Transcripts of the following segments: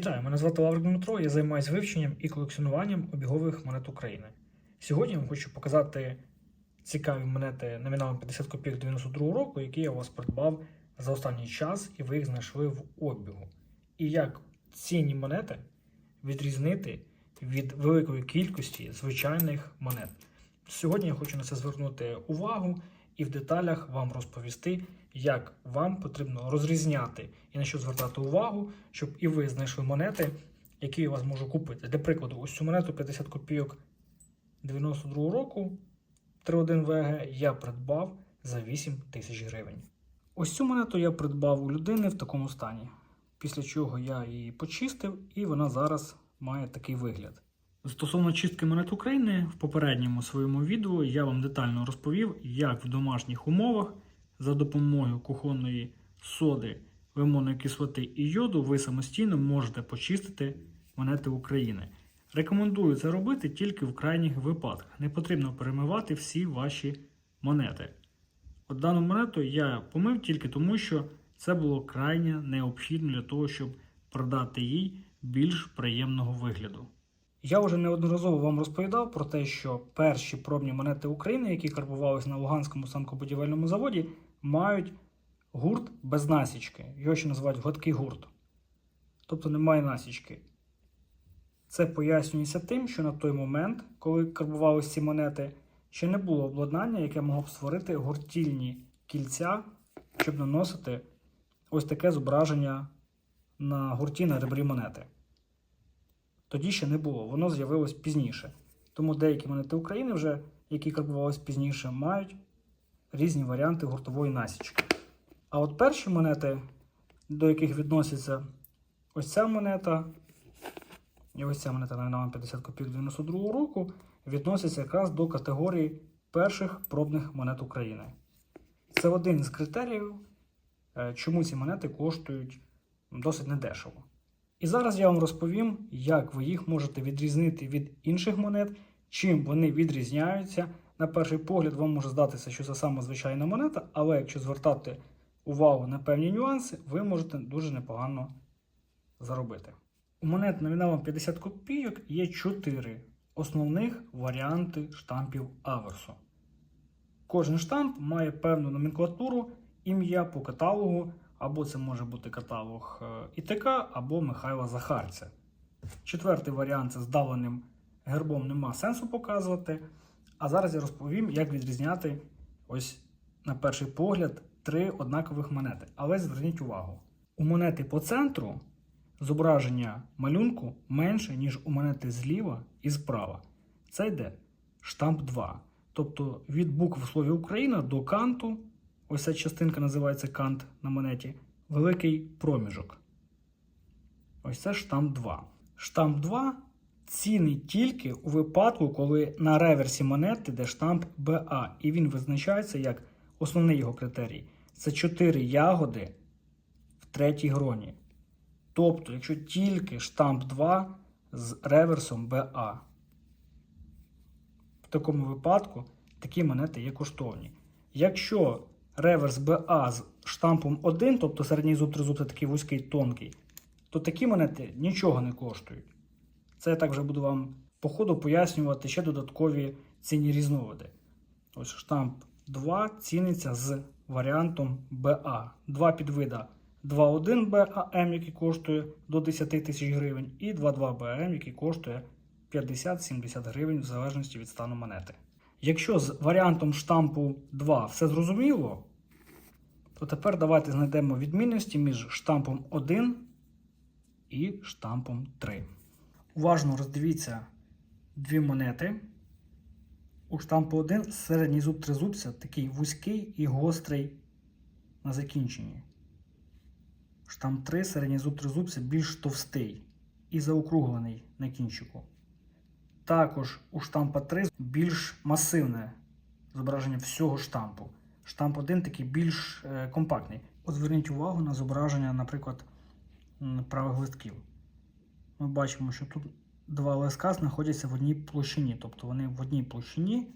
Вітаю, мене звати Лаврик Дмитро. Я займаюся вивченням і колекціонуванням обігових монет України. Сьогодні я вам хочу показати цікаві монети номіналом 50 копійок 92 року, які я у вас придбав за останній час, і ви їх знайшли в обігу. І як цінні монети відрізнити від великої кількості звичайних монет. Сьогодні я хочу на це звернути увагу і в деталях вам розповісти, як вам потрібно розрізняти і на що звертати увагу, щоб і ви знайшли монети, які я вас можу купити. Для прикладу, ось цю монету 50 копійок 92 року 3.1 ВГ я придбав за 8 тисяч гривень. Ось цю монету я придбав у людини в такому стані, після чого я її почистив, і вона зараз має такий вигляд. Стосовно чистки монет України, в попередньому своєму відео я вам детально розповів, як в домашніх умовах за допомогою кухонної соди, лимонної кислоти і йоду ви самостійно можете почистити монети України. Рекомендую це робити тільки в крайніх випадках. Не потрібно перемивати всі ваші монети. От дану монету я помив тільки тому, що це було крайне необхідно для того, щоб продати їй більш приємного вигляду. Я вже неодноразово вам розповідав про те, що перші пробні монети України, які карбувалися на Луганському станкобудівельному заводі, мають гурт без насічки. Його ще називають гладкий гурт. Тобто немає насічки. Це пояснюється тим, що на той момент, коли карбувалися ці монети, ще не було обладнання, яке могло б створити гуртільні кільця, щоб наносити ось таке зображення на гурті на ребрі монети. Тоді ще не було, воно з'явилось пізніше. Тому деякі монети України, вже, які карбувалися пізніше, мають різні варіанти гуртової насічки. А от перші монети, до яких відноситься ось ця монета, і ось ця монета номіналом 50 копійок 92 року, відносяться якраз до категорії перших пробних монет України. Це один із критеріїв, е, чому ці монети коштують досить недешево. І зараз я вам розповім, як ви їх можете відрізнити від інших монет, чим вони відрізняються. На перший погляд, вам може здатися, що це саме звичайна монета, але якщо звертати увагу на певні нюанси, ви можете дуже непогано заробити. У монет номіналом 50 копійок є 4 основних варіанти штампів аверсу. Кожен штамп має певну номенклатуру, ім'я по каталогу, або це може бути каталог е, ІТК, або Михайла Захарця. Четвертий варіант це з давленим гербом нема сенсу показувати. А зараз я розповім, як відрізняти ось на перший погляд три однакових монети. Але зверніть увагу: у монети по центру зображення малюнку менше, ніж у монети зліва і справа. Це йде штамп 2. Тобто від букв в слові Україна до канту, ось ця частинка називається кант на монеті, великий проміжок. Ось це штамп 2. Штамп 2 цінний тільки у випадку, коли на реверсі монети йде штамп БА, і він визначається як основний його критерій. Це 4 ягоди в третій гроні. Тобто, якщо тільки штамп 2 з реверсом БА. В такому випадку такі монети є коштовні. Якщо реверс БА з штампом 1, тобто середній зуб тризуб це такий вузький тонкий, то такі монети нічого не коштують. Це я так вже буду вам по ходу пояснювати ще додаткові цінні різновиди. Ось штамп 2 ціниться з варіантом БА. Два підвида 2.1 БАМ, який коштує до 10 тисяч гривень, і 2.2 БАМ, який коштує 50-70 гривень в залежності від стану монети. Якщо з варіантом штампу 2 все зрозуміло, то тепер давайте знайдемо відмінності між штампом 1 і штампом 3. Уважно роздивіться дві монети. У штампу 1 середній зуб тризубця такий вузький і гострий на закінченні. Штамп 3 середній зуб тризубця більш товстий і заокруглений на кінчику. Також у штампа 3 більш масивне зображення всього штампу. Штамп 1 такий більш е, компактний. От зверніть увагу на зображення, наприклад, правих листків. Ми бачимо, що тут два листка знаходяться в одній площині, тобто вони в одній площині,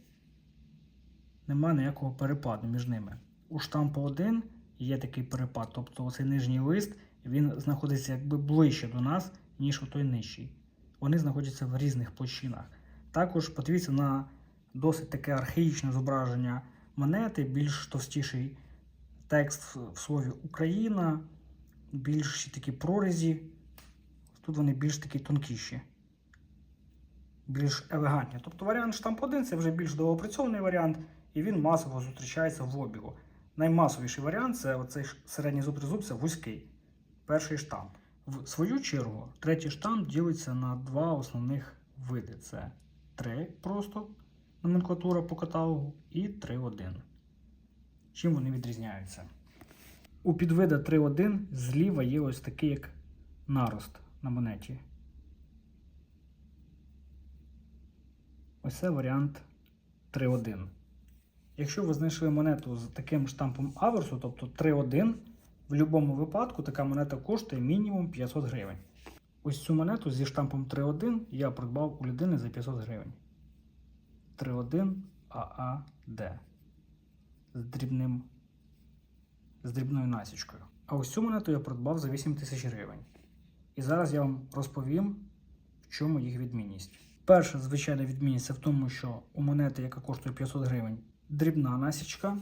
немає ніякого перепаду між ними. У штампу 1 є такий перепад, тобто цей нижній лист він знаходиться якби ближче до нас, ніж у той нижчий. Вони знаходяться в різних площинах. Також подивіться на досить таке архаїчне зображення монети, більш товстіший текст в слові Україна, більш такі прорізі. Тут вони більш такі тонкіші, більш елегантні. Тобто варіант штамп 1 це вже більш довгопрацьований варіант, і він масово зустрічається в обігу. Наймасовіший варіант це оцей середній зуб тризуб, це вузький, перший штамп. В свою чергу, третій штамп ділиться на два основних види: це 3 просто номенклатура по каталогу і 3.1. Чим вони відрізняються? У підвида 3.1 зліва є ось такий як нарост на монеті. Ось це варіант 3.1. Якщо ви знайшли монету з таким штампом аверсу, тобто 3.1, в будь-якому випадку така монета коштує мінімум 500 гривень. Ось цю монету зі штампом 3.1 я придбав у людини за 500 гривень. 3.1 ААД з дрібним з дрібною насічкою. А ось цю монету я придбав за 8 тисяч гривень. І зараз я вам розповім, в чому їх відмінність. Перша звичайна відмінність це в тому, що у монети, яка коштує 500 гривень, дрібна насічка,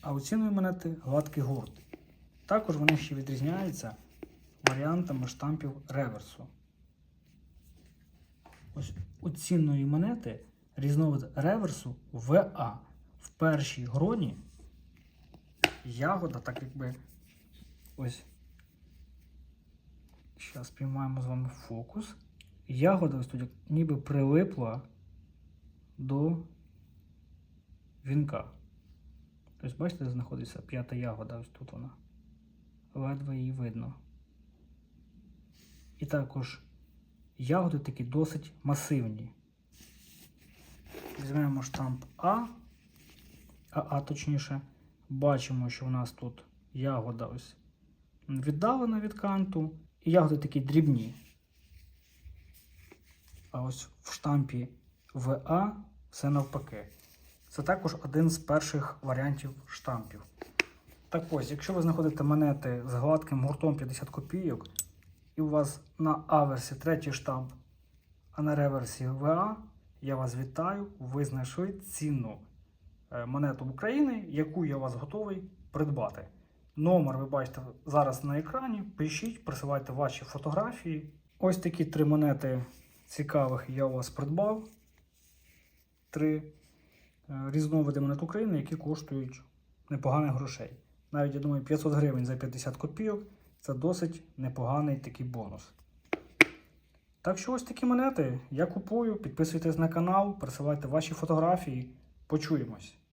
а у ціної монети гладкий гурт. Також вони ще відрізняються варіантами штампів реверсу. Ось у цінної монети різновид реверсу ВА. В першій гроні ягода, так якби ось. Зараз спіймаємо з вами фокус. Ягода ось тут ніби прилипла до вінка. Тобто, бачите, де знаходиться п'ята ягода, ось тут вона. Ледве її видно. І також ягоди такі досить масивні. Візьмемо штамп А, АА точніше. Бачимо, що в нас тут ягода ось віддалена від канту. І ягоди такі дрібні. А ось в штампі ВА все навпаки. Це також один з перших варіантів штампів. Так ось, якщо ви знаходите монети з гладким гуртом 50 копійок, і у вас на аверсі третій штамп, а на реверсі ВА, я вас вітаю, ви знайшли цінну е, монету України, яку я вас готовий придбати. Номер ви бачите зараз на екрані. Пишіть, присилайте ваші фотографії. Ось такі три монети цікавих я у вас придбав. Три е, різновиди монет України, які коштують непоганих грошей. Навіть, я думаю, 500 гривень за 50 копійок це досить непоганий такий бонус. Так що ось такі монети я купую. Підписуйтесь на канал, присилайте ваші фотографії. Почуємось.